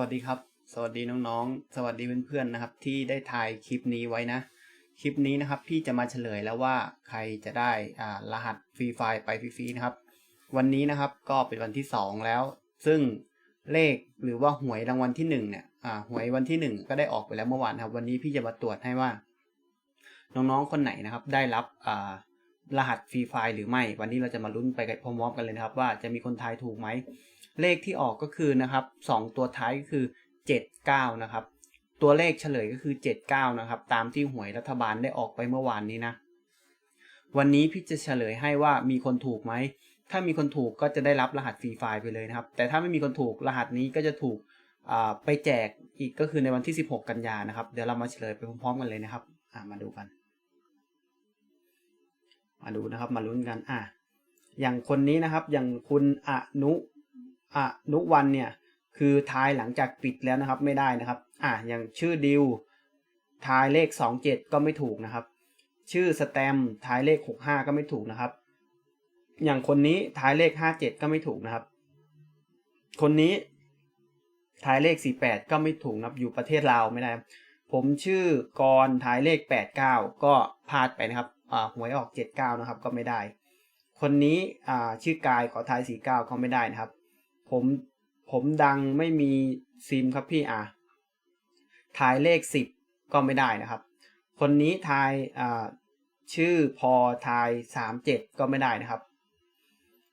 วัสดีครับ สวัสดีน้องๆ สวัสดีเพื่อนๆนะครับ ที่ได้ถ่ายคลิปนี้ไว้นะ คลิปนี้นะครับพี่จะมาเฉลยแล้วว่าใครจะได้อ่ารหัสฟรีไฟล์ไปฟรีๆนะครับ วันนี้นะครับก็เป็นวันที่สองแล้ว ซึ่งเลขหรือว่าหวยรางวัลที่หนึ่งเนี่ยอ่าหวยวันที่หนึ่งก็ได้ออกไปแล้วเมื่อวานครับ วันนี้พี่จะมาตรวจให้ว่า น้องๆคนไหนนะครับ ได้รับอ่ารหัสฟรีไฟล์หรือไม่ วันนี้เราจะมาลุ้นไปพร้อมๆกันเลยนะครับ ว่าจะมีคนทายถูกไหม เลขที่ออกก็คือนะครับสองตัวท้ายก็คือเจ็ดเก้านะครับ ตัวเลขเฉลยก็คือเจ็ดเก้านะครับ ตามที่หวยรัฐบาลได้ออกไปเมื่อวานนี้นะ วันนี้พี่จะเฉลยให้ว่ามีคนถูกไหม ถ้ามีคนถูกก็จะได้รับรหัสฟรีไฟล์ไปเลยนะครับ แต่ถ้าไม่มีคนถูกรหัสนี้ก็จะถูกไปแจกอีกก็คือในวันที่ 16 กันยานะครับ เดี๋ยวเรามาเฉลยไปพร้อมๆกันเลยนะครับมาดูกัน มาดูนะครับ มาลุ้นกัน อะ อย่างคนนี้นะครับ อย่างคุณอนุ อนุวันเนี่ยคือทายหลังจากปิดแล้วนะครับไม่ได้นะครับ อะอย่างชื่อดิวทายเลข 27 ก็ไม่ถูกนะครับ ชื่อสแตมทายเลข 65 ก็ไม่ถูกนะครับ อย่างคนนี้ทายเลข 57 ก็ไม่ถูกนะครับ คนนี้ทายเลข 48 ก็ไม่ถูกนะครับอยู่ประเทศลาวไม่ได้ ผมชื่อกรทายเลข 89 ก็พลาดไปนะครับอ่าหวยออก 79 นะครับก็ไม่ได้ คนนี้อ่าชื่อกายขอทาย 49 ก็ไม่ได้นะครับ ผมผมดังไม่มีซิมครับพี่อ่าทายเลข10ก็ไม่ได้นะครับ คนนี้ทายอ่าชื่อพอทาย37ก็ไม่ได้นะครับ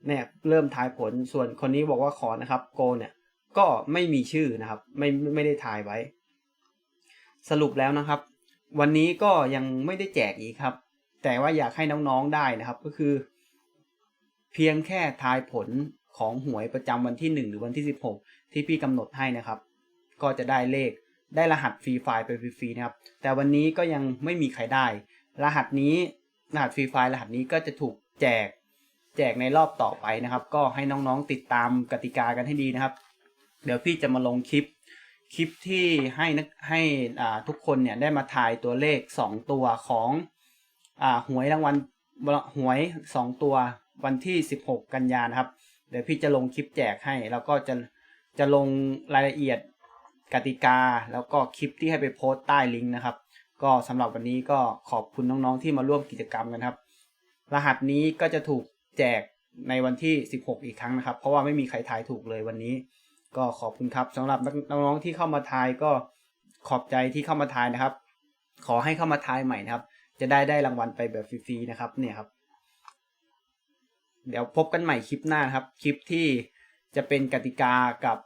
เนี่ยเริ่มทายผลส่วนคนนี้บอกว่าขอนะครับโกเนี่ยก็ไม่มีชื่อนะครับ ไม่ไม่ได้ทายไว้ สรุปแล้วนะครับ วันนี้ก็ยังไม่ได้แจกอีกครับ แต่ว่าอยากให้น้องๆได้นะครับ ก็คือ เพียงแค่ทายผล ของหวยประจำวันที่ 1 หรือวันที่ 16 ที่พี่กำหนดให้นะครับ ก็จะได้เลขได้รหัสฟรีไฟล์ไปฟรีๆนะครับ แต่วันนี้ก็ยังไม่มีใครได้ รหัสนี้รหัสฟรีไฟล์รหัสนี้ก็จะถูกแจก แจกในรอบต่อไปนะครับ ก็ให้น้องๆติดตามกติกากันให้ดีนะครับ เดี๋ยวพี่จะมาลงคลิป คลิปที่ให้นักให้อ่าทุกคนเนี่ยได้มาทายตัวเลข 2 ตัวของอ่าหวยรางวัลหวย 2 ตัววันที่ 16 กันยานะครับ เดี๋ยวพี่จะลงคลิปแจกให้ แล้วก็จะจะลงรายละเอียดกติกา แล้วก็คลิปที่ให้ไปโพสต์ใต้ลิงก์นะครับ ก็สำหรับวันนี้ก็ขอบคุณน้องๆที่มาร่วมกิจกรรมกันครับ รหัสนี้ก็จะถูกแจกในวันที่ 16 อีกครั้งนะครับ เพราะว่าไม่มีใครทายถูกเลยวันนี้ ก็ขอบคุณครับสำหรับน้องๆที่เข้ามาทายก็ขอบใจที่เข้ามาทายนะครับ ขอให้เข้ามาทายใหม่นะครับ จะได้ได้รางวัลไปแบบฟรีๆนะครับเนี่ยครับ เดี๋ยวพบกันใหม่คลิปหน้าครับ คลิปที่จะเป็นกติกากับ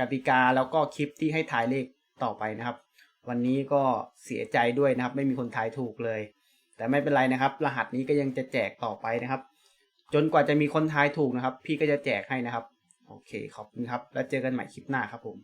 กติกาแล้วก็คลิปที่ให้ทายเลขต่อไปนะครับ วันนี้ก็เสียใจด้วยนะครับ ไม่มีคนทายถูกเลย แต่ไม่เป็นไรนะครับ รหัสนี้ก็ยังจะแจกต่อไปนะครับ จนกว่าจะมีคนทายถูกนะครับ พี่ก็จะแจกให้นะครับ โอเคขอบคุณครับ แล้วเจอกันใหม่คลิปหน้าครับผม